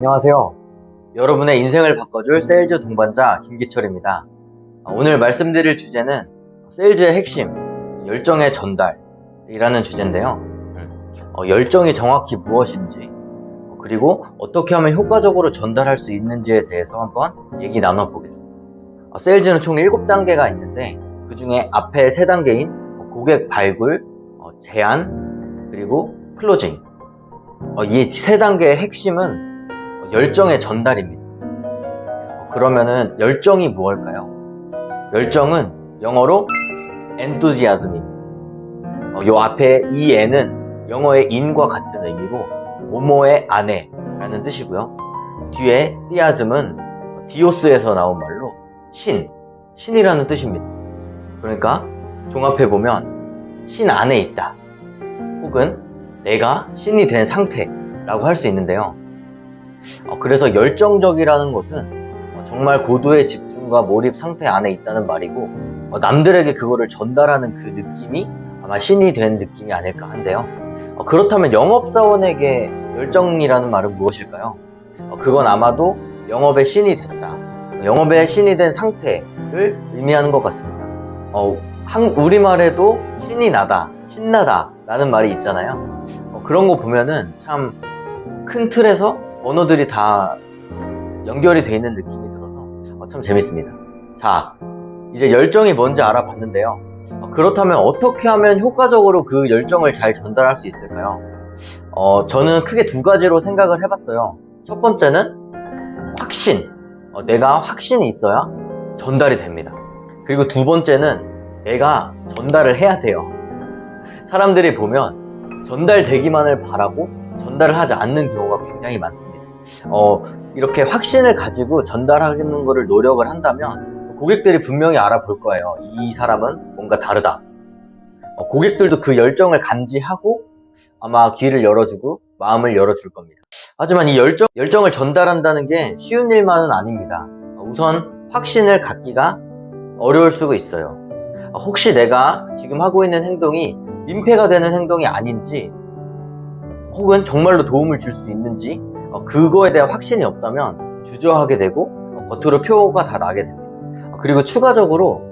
안녕하세요. 여러분의 인생을 바꿔줄 세일즈 동반자 김기철입니다. 아, 오늘 말씀드릴 주제는 세일즈의 핵심, 열정의 전달이라는 주제인데요. 음, 어, 열정이 정확히 무엇인지, 어, 그리고 어떻게 하면 효과적으로 전달할 수 있는지에 대해서 한번 얘기 나눠보겠습니다. 어, 세일즈는 총 7단계가 있는데, 그 중에 앞에 3단계인 고객 발굴, 어, 제안, 그리고 클로징. 어, 이세 단계의 핵심은 열정의 전달입니다. 어, 그러면은 열정이 무엇일까요? 열정은 영어로 enthusiasm입니다. 어, 요 앞에 이 N은 영어의 in과 같은 의미로 모모의 아내라는 뜻이고요. 뒤에 띠아즘은 디오스에서 나온 말로 신, 신이라는 뜻입니다. 그러니까 종합해 보면 신 안에 있다. 혹은 내가 신이 된 상태라고 할 수 있는데요. 어, 그래서 열정적이라는 것은 어, 정말 고도의 집중과 몰입 상태 안에 있다는 말이고 어, 남들에게 그거를 전달하는 그 느낌이 아마 신이 된 느낌이 아닐까 한데요. 어, 그렇다면 영업사원에게 열정이라는 말은 무엇일까요? 어, 그건 아마도 영업의 신이 됐다. 영업의 신이 된 상태를 의미하는 것 같습니다. 어, 한, 우리말에도 신이 나다, 신나다 라는 말이 있잖아요. 어, 그런 거 보면은 참 큰 틀에서 언어들이 다 연결이 돼 있는 느낌이 들어서 어, 참 재밌습니다. 자, 이제 열정이 뭔지 알아봤는데요. 어, 그렇다면 어떻게 하면 효과적으로 그 열정을 잘 전달할 수 있을까요? 어, 저는 크게 두 가지로 생각을 해봤어요. 첫 번째는 확신. 어, 내가 확신이 있어야 전달이 됩니다. 그리고 두 번째는 내가 전달을 해야 돼요. 사람들이 보면 전달되기만을 바라고 전달을 하지 않는 경우가 굉장히 많습니다. 어, 이렇게 확신을 가지고 전달하는 것을 노력을 한다면 고객들이 분명히 알아볼 거예요. 이 사람은 뭔가 다르다. 어, 고객들도 그 열정을 감지하고 아마 귀를 열어주고 마음을 열어줄 겁니다. 하지만 이 열정, 열정을 전달한다는 게 쉬운 일만은 아닙니다. 어, 우선 확신을 갖기가 어려울 수가 있어요. 어, 혹시 내가 지금 하고 있는 행동이 민폐가 되는 행동이 아닌지 혹은 정말로 도움을 줄 수 있는지 어, 그거에 대한 확신이 없다면 주저하게 되고 어, 겉으로 표가 다 나게 됩니다. 어, 그리고 추가적으로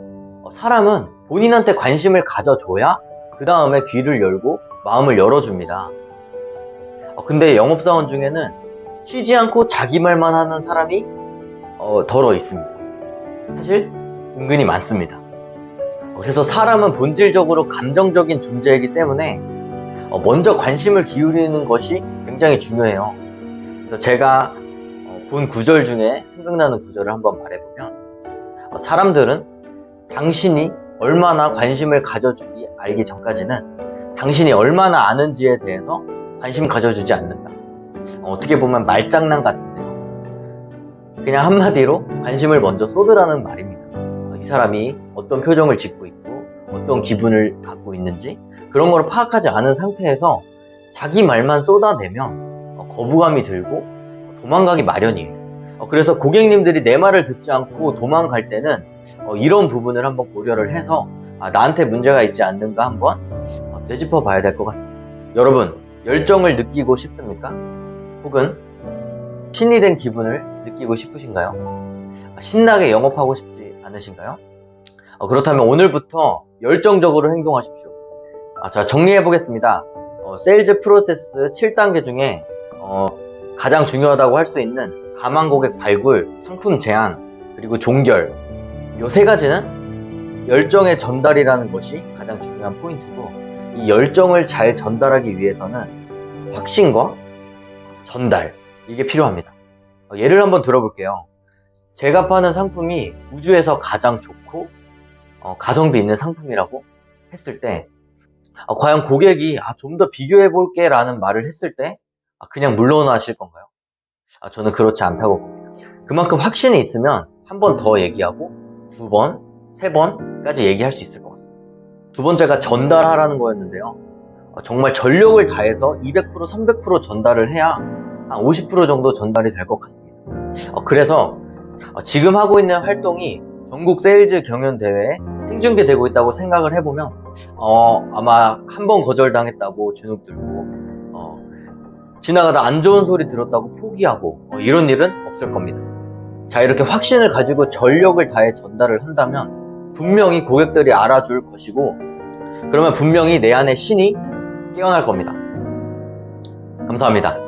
어, 사람은 본인한테 관심을 가져줘야 그 다음에 귀를 열고 마음을 열어줍니다. 어, 근데 영업사원 중에는 쉬지 않고 자기 말만 하는 사람이 어, 덜어 있습니다. 사실 은근히 많습니다. 어, 그래서 사람은 본질적으로 감정적인 존재이기 때문에 어, 먼저 관심을 기울이는 것이 굉장히 중요해요. 그래서 제가 어, 본 구절 중에 생각나는 구절을 한번 말해보면 어, 사람들은 당신이 얼마나 관심을 가져주기 알기 전까지는 당신이 얼마나 아는지에 대해서 관심 가져주지 않는다. 어, 어떻게 보면 말장난 같은데요. 그냥 한마디로 관심을 먼저 쏟으라는 말입니다. 어, 이 사람이 어떤 표정을 짓고 어떤 기분을 갖고 있는지 그런 걸 파악하지 않은 상태에서 자기 말만 쏟아내면 어, 거부감이 들고 도망가기 마련이에요. 어, 그래서 고객님들이 내 말을 듣지 않고 도망갈 때는 어, 이런 부분을 한번 고려를 해서 아, 나한테 문제가 있지 않는가 한번 어, 되짚어 봐야 될 것 같습니다. 여러분, 열정을 느끼고 싶습니까? 혹은 신이 된 기분을 느끼고 싶으신가요? 아, 신나게 영업하고 싶지 않으신가요? 어, 그렇다면 오늘부터 열정적으로 행동하십시오. 아, 자, 정리해 보겠습니다. 어, 세일즈 프로세스 7단계 중에 어, 가장 중요하다고 할 수 있는 가망 고객 발굴, 상품 제안, 그리고 종결 이세 가지는 열정의 전달이라는 것이 가장 중요한 포인트고 이 열정을 잘 전달하기 위해서는 확신과 전달 이게 필요합니다. 어, 예를 한번 들어볼게요. 제가 파는 상품이 우주에서 가장 좋고 어, 가성비 있는 상품이라고 했을 때 어, 과연 고객이 아, 좀 더 비교해 볼게 라는 말을 했을 때 아, 그냥 물러나실 건가요? 아, 저는 그렇지 않다고 봅니다. 그만큼 확신이 있으면 한 번 더 얘기하고 두 번, 세 번까지 얘기할 수 있을 것 같습니다. 두 번째가 전달하라는 거였는데요. 어, 정말 전력을 다해서 200%, 300% 전달을 해야 한 50% 정도 전달이 될 것 같습니다. 어, 그래서 어, 지금 하고 있는 활동이 전국 세일즈 경연 대회에 생중계되고 있다고 생각을 해보면 어, 아마 한 번 거절당했다고 주눅 들고 어, 지나가다 안 좋은 소리 들었다고 포기하고 어, 이런 일은 없을 겁니다. 자, 이렇게 확신을 가지고 전력을 다해 전달을 한다면 분명히 고객들이 알아줄 것이고 그러면 분명히 내 안에 신이 깨어날 겁니다. 감사합니다.